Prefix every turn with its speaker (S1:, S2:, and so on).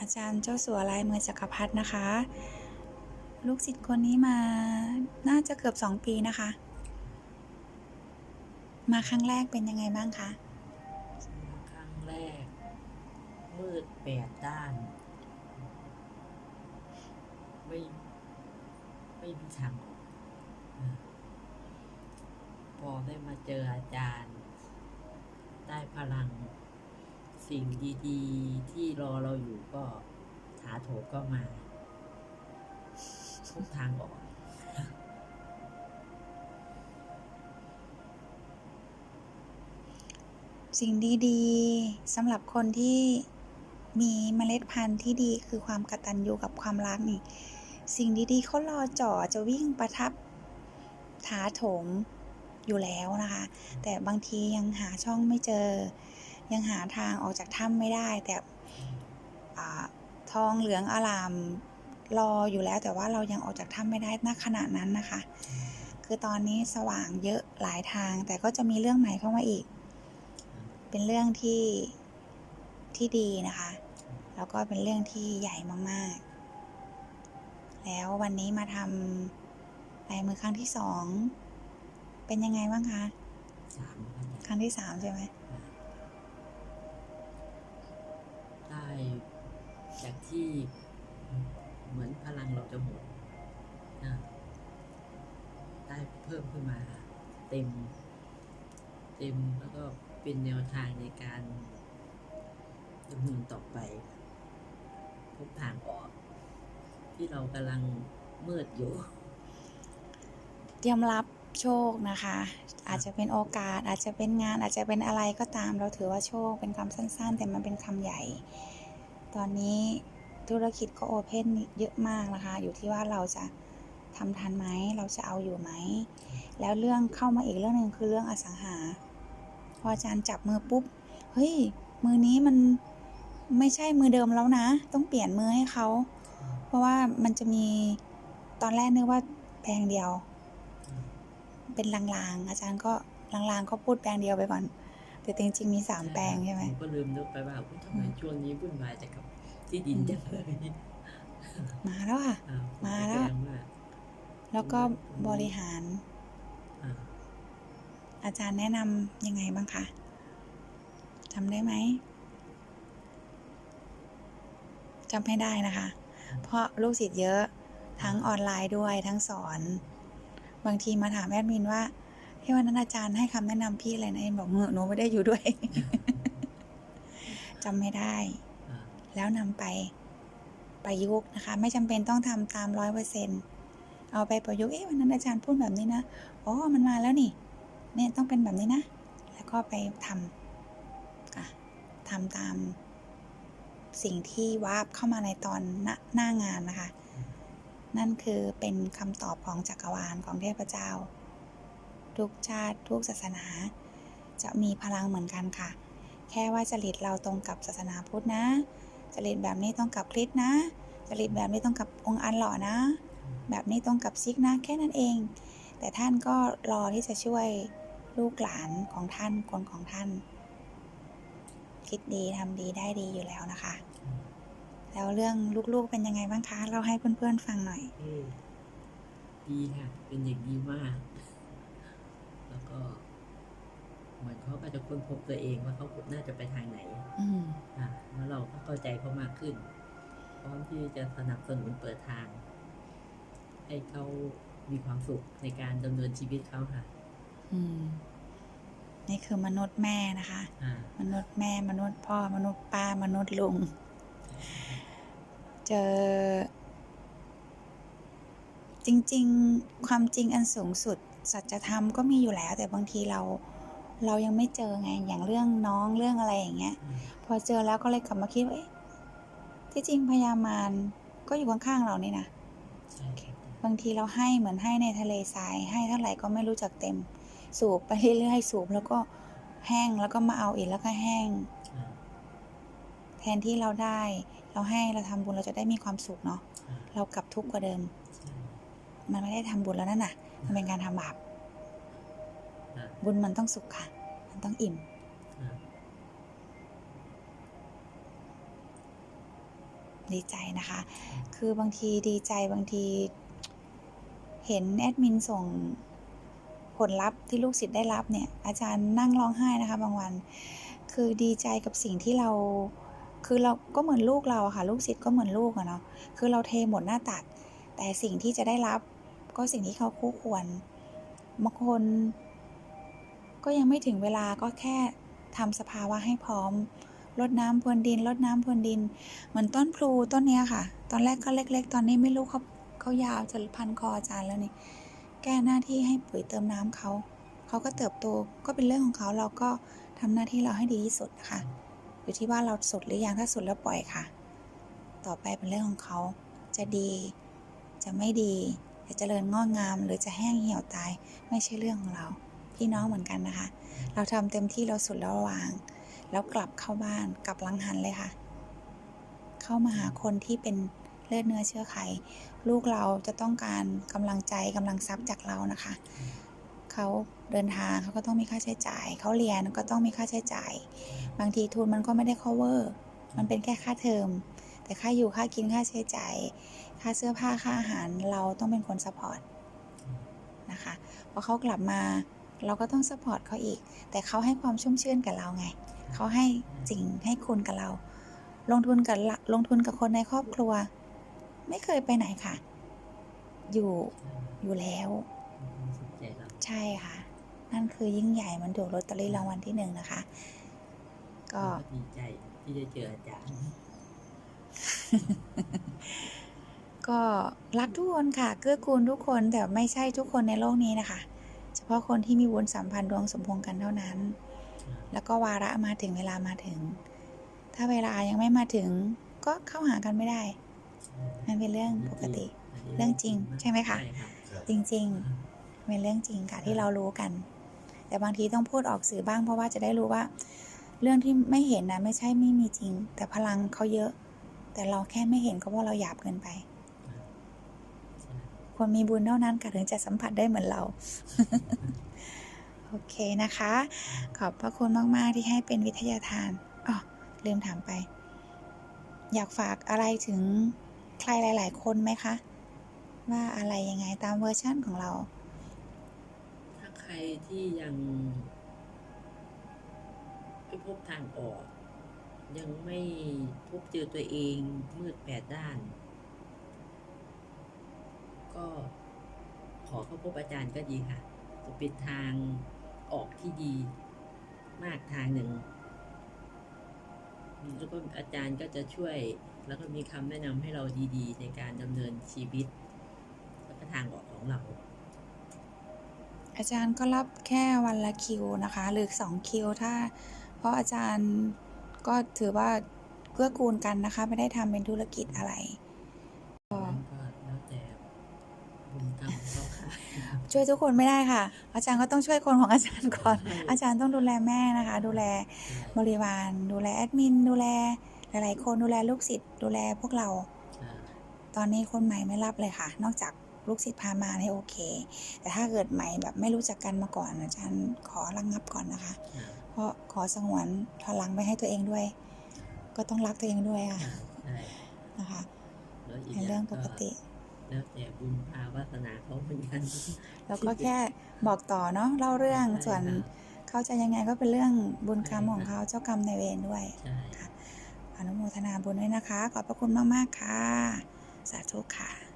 S1: อาจารย์เจ้าสัวลายมือจักรพรรดินะคะ ลูกศิษย์คนนี้มาน่าจะเกือบสองปีนะคะ มาครั้งแรกเป็นยังไงบ้างคะ
S2: ครั้งแรก มืดแปดด้าน ไม่ไม่มีทางออกพอได้มาเจออาจารย์ ได้พลัง สิ่งดีๆ ที่รอเราอยู่ก็ถาโถก็มาทุกทางออก
S1: สิ่งดีๆสำหรับคนที่มีเมล็ดพันธุ์ที่ดีคือความกตัญญูกับความรักนี่ สิ่งดีๆเขารอจ่อจะวิ่งประทับถาโถมอยู่แล้วนะคะ แต่บางทียังหาช่องไม่เจอ ยังหาทางออกจากถ้ำไม่ได้ แต่อาทองเหลืองอารามรออยู่แล้ว แต่ว่าเรายังออกจากถ้ำไม่ได้ณขณะนั้นนะคะ คือตอนนี้สว่างเยอะหลายทาง แต่ก็จะมีเรื่องใหม่เข้ามาอีก เป็นเรื่องที่ที่ดีนะคะ แล้วก็เป็นเรื่องที่ใหญ่มากๆ แล้ววันนี้มาทำลายมือครั้งที่สอง เป็นยังไงบ้างคะ
S2: สามพัน
S1: ครั้งที่สามใช่ไหม
S2: ได้จากที่เหมือนพลังเราจะหมดนะได้เพิ่มขึ้นมาเต็ม เต็มแล้วก็เป็นแนวทางในการดำเนินต่อไปพบทางออก ที่เรากำลังมืดอยู่
S1: เตรียมรับ โชคนะคะ อาจจะเป็นโอกาสอาจจะเป็นงานอาจจะเป็นอะไรก็ตาม เราถือว่าโชคเป็นคำสั้น ๆ แต่มันเป็นคำใหญ่ ตอนนี้ธุรกิจก็โอเพนเยอะมากนะคะ อยู่ที่ว่าเราจะทำทันไหมเราจะเอาอยู่ไหม แล้วเรื่องเข้ามาอีกเรื่องหนึ่งคือเรื่องอสังหา พออาจารย์จับมือปุ๊บ เฮ้ย มือนี้มันไม่ใช่มือเดิมแล้วนะ ต้องเปลี่ยนมือให้เขา เพราะว่ามันจะมีตอนแรกนึกว่าแปลงเดียว เป็นลางๆ อาจารย์ก็ลางๆก็พูดแปลงเดียวไปก่อน แต่จริงๆมีสามแปลงใช่ไหม
S2: ผก็ลืมนึกไปว่าอุ๊ยทำไมช่วงนี้วุ่นวายแต่กับที่ดินจังเลย
S1: มาแล้วค่ะ
S2: อ่
S1: มาแล้ว
S2: สดงว่า
S1: แล้วก็บริหาร
S2: อ่า
S1: อาจารย์แนะนำยังไงบ้างคะจำได้ไหมจำไม่ได้นะคะ เพราะลูกศิษย์เยอะทั้งออนไลน์ด้วยทั้งสอน บางทีมาถามแอดมินว่าที่วันนั้นอาจารย์ให้คำแนะนำพี่อะไรนะเอ็มบอกเงอะหนูไม่ได้อยู่ด้วยจำไม่ได้
S2: อ่า
S1: แล้วนำไปประยุกต์นะคะ ไม่จำเป็นต้องทำตามร้อยเปอร์เซ็นเอาไปประยุกต์เอ๊ะวันนั้นอาจารย์พูดแบบนี้นะอ๋อมันมาแล้วนี่ เนี่ยต้องเป็นแบบนี้นะ แล้วก็ไปทำอะทำตามสิ่งที่วาบเข้ามาในตอนหน้าหน้างานนะคะ นั่นคือเป็นคำตอบของจักรวาลของเทพเจ้า ทุกชาติทุกศาสนา จะมีพลังเหมือนกันค่ะ แค่ว่าจริตเราตรงกับศาสนาพุทธนะจริตแบบนี้ต้องกับคริสนะจริตแบบนี้ต้องกับองค์อันหล่อนะ แบบนี้ต้องกับซิกนะแค่นั้นเอง แต่ท่านก็รอที่จะช่วยลูกหลานของท่านคนของท่าน คิดดีทำดีได้ดีอยู่แล้วนะคะ แล้วเรื่องลูกๆเป็นยังไงบ้างคะ เราให้เพื่อนๆฟังหน่อย
S2: เออดีค่ะ เป็นอย่างดีมาก แล้วก็เหมือนเขาก็จะค้นพบตัวเองว่าเขาน่าจะไปทางไหน
S1: อืม
S2: อะแล้วเราก็เข้าใจเขามากขึ้น พร้อมที่จะสนับสนุนเปิดทาง ให้เขามีความสุขในการดำเนินชีวิตเขาค่ะ
S1: อืมนี่คือมนุษย์แม่นะคะ
S2: อ่า
S1: มนุษย์แม่ มนุษย์พ่อ มนุษย์ป้า มนุษย์ลุง เจอ จริงๆ ความจริงอันสูงสุด สัจธรรมก็มีอยู่แล้ว แต่บางทีเราเรายังไม่เจอไงอย่างเรื่องน้องเรื่องอะไรอย่างเงี้ย พอเจอแล้วก็เลยกลับมาคิดว่าเอ๊ะที่จริงพญามารก็อยู่ข้างๆเรานี่นะ
S2: ใช่ครับ
S1: บางทีเราให้เหมือนให้ในทะเลทราย ให้เท่าไหร่ก็ไม่รู้จักเต็ม สูบไปเรื่อยๆสูบแล้วก็แห้งแล้วก็มาเอาอีกแล้วก็แห้ง
S2: อ่า
S1: แทนที่เราได้ เราให้เราทำบุญเราจะได้มีความสุขเนาะ
S2: อ่า
S1: เรากลับทุกข์กว่าเดิม
S2: ใช่
S1: มันไม่ได้ทำบุญแล้วนั่นน่ะ มันเป็นการทำบาป
S2: อ่า
S1: บุญมันต้องสุขค่ะ มันต้องอิ่ม
S2: อ่า
S1: ดีใจนะคะ คือบางทีดีใจบางที เห็นแอดมินส่งผลลัพธ์ที่ลูกศิษย์ได้รับเนี่ย อาจารย์นั่งร้องไห้นะคะ บางวัน คือดีใจกับสิ่งที่เรา คือเราก็เหมือนลูกเราอะค่ะ ลูกศิษย์ก็เหมือนลูกอะเนาะคือเราเทหมดหน้าตัก แต่สิ่งที่จะได้รับก็สิ่งที่เขาคู่ควรบางคนก็ยังไม่ถึงเวลาก็แค่ทำสภาวะให้พร้อมรดน้ำพรวนดินรดน้ำพรวนดิน เหมือนต้นพลูต้นเนี้ยค่ะ ตอนแรกก็เล็ก ๆ ตอนนี้ไม่รู้เขาเขายาวจะพันคออาจารย์แล้วนี่ แก้หน้าที่ให้ปุ๋ยเติมน้ำเขา เขาก็เติบโตก็เป็นเรื่องของเขาเราก็ทำหน้าที่เราให้ดีที่สุดนะคะ อยู่ที่ว่าเราสุดหรือยังถ้าสุดแล้วปล่อยค่ะ ต่อไปเป็นเรื่องของเขา จะดี จะไม่ดี จะเจริญงอกงาม หรือจะแห้งเหี่ยวตายไม่ใช่เรื่องของเรา พี่น้องเหมือนกันนะคะ เราทำเต็มที่เราสุดแล้ววาง แล้วกลับเข้าบ้านกลับลังหันเลยค่ะ เข้ามาหาคนที่เป็นเลือดเนื้อเชื้อไข ลูกเราจะต้องการกำลังใจกำลังทรัพย์จากเรานะคะ เขาเดินทางเขาก็ต้องมีค่าใช้จ่าย เขาเรียนก็ต้องมีค่าใช้จ่าย บางทีทุนมันก็ไม่ได้ cover มันเป็นแค่ค่าเทอม แต่ค่าอยู่ค่ากินค่าใช้จ่าย ค่าเสื้อผ้าค่าอาหารเราต้องเป็นคนซัพพอร์ตนะคะพอเขากลับมาเราก็ต้องซัพพอร์ตเขาอีก แต่เขาให้ความชุ่มชื่นกับเราไง เขาให้สิ่งให้คุณกับเรา ลงทุนกับลงทุนกับคนในครอบครัว ไม่เคยไปไหนค่ะ อยู่อยู่แล้ว
S2: ใจเรา
S1: ใช่ค่ะ นั่นคือยิ่งใหญ่เหมันถูกลอตเตอรี่รางวัลที่หนึ่งนะคะก็
S2: ก็ดีใจที่ได้เจออาจารย์
S1: ก็รักทุกคนค่ะเกื้อกูลทุกคนแต่ไม่ใช่ทุกคนในโลกนี้นะคะ เฉพาะคนที่มีบุญสัมพันธ์ดวงสมพงษ์กันเท่านั้น แล้วก็วาระมาถึงเวลามาถึง ถ้าเวลายังไม่มาถึง ก็เข้าหากันไม่ได้มันเป็นเรื่องปกติ เรื่องจริงใช่ไหมคะ
S2: ใช่รับ
S1: จริง ๆ เป็นเรื่องจริงค่ะที่เรารู้กัน แต่บางทีต้องพูดออกสื่อบ้างเพราะว่าจะได้รู้ว่า เรื่องที่ไม่เห็นนะไม่ใช่ไม่มีจริง แต่พลังเขาเยอะ แต่เราแค่ไม่เห็นก็เพราะเราหยาบเกินไป
S2: ใช่
S1: คนมีบุญเท่านั้นค่ะถึงจะสัมผัสได้เหมือนเรา โอเคนะคะ ขอบพระคุณมาก ๆ ที่ให้เป็นวิทยาทานอ๋อลืมถามไป อยากฝากอะไรถึงใครหลาย ๆ คนไหมคะ ว่าอะไรยังไงตามเวอร์ชั่นของเรา
S2: ถ้าใค รที่ยังไม่พบทางออก ยังไม่พบเจอตัวเองมืดแปดด้าน ก็ขอเข้าพบอาจารย์ก็ดีค่ะ จะเป็นทางออกที่ดี มากทางหนึ่งแล้วก็อาจารย์ก็จะช่วย แล้วก็มีคำแนะนำให้เราดีๆ ในการดำเนินชีวิต แล้วก็ทางออกของเรา
S1: อาจารย์ก็รับแค่วันละคิวนะคะ หรือสองคิวถ้า เพราะอาจารย์ก็ถือว่าเกื้อกูลกันนะคะ ไม่ได้ทำเป็นธุรกิจอะไร
S2: นั้นก็แล้วแต่บุญกรรมเขาค่ะ
S1: ช่วยทุกคนไม่ได้ค่ะ อาจารย์ก็ต้องช่วยคนของอาจารย์ก่อน อาจารย์ต้องดูแลแม่นะคะ ดูแลบริวารดูแลแอดมิน ดูแลหลายๆคนดูแลลูกศิษย์ดูแลพวกเรา
S2: อ่า
S1: ตอนนี้คนใหม่ไม่รับเลยค่ะ นอกจาก ลูกศิษย์พามาเนี่ยโอเค แต่ถ้าเกิดใหม่แบบไม่รู้จักกันมาก่อน อาจารย์ขอระงงับก่อนนะคะ
S2: อ่า
S1: เพราะขอสงวนพลังไว้ให้ตัวเองด้วย ก็ต้องรักตัวเองด้วยค่ะ
S2: ใช่
S1: นะคะ
S2: แล้วอีก
S1: เป็นเรื่องปกติ
S2: แล้วแต่บุญพาวาสนาเขาเหมือนกัน
S1: แล้วก็แค่บอกต่อเนาะเล่าเรื่อง
S2: ใช่
S1: ส่วน
S2: ค่ะ
S1: เขาจะยังไงก็เป็นเรื่องบุญกรรม
S2: ใช่ค่ะ
S1: ของเขาเจ้ากรรมในายเวรด้วย
S2: ใช่
S1: อนุโมทนาบุญด้วยนะคะ ขอบพระคุณมาก ๆ ค่ะ สาธุค่ะ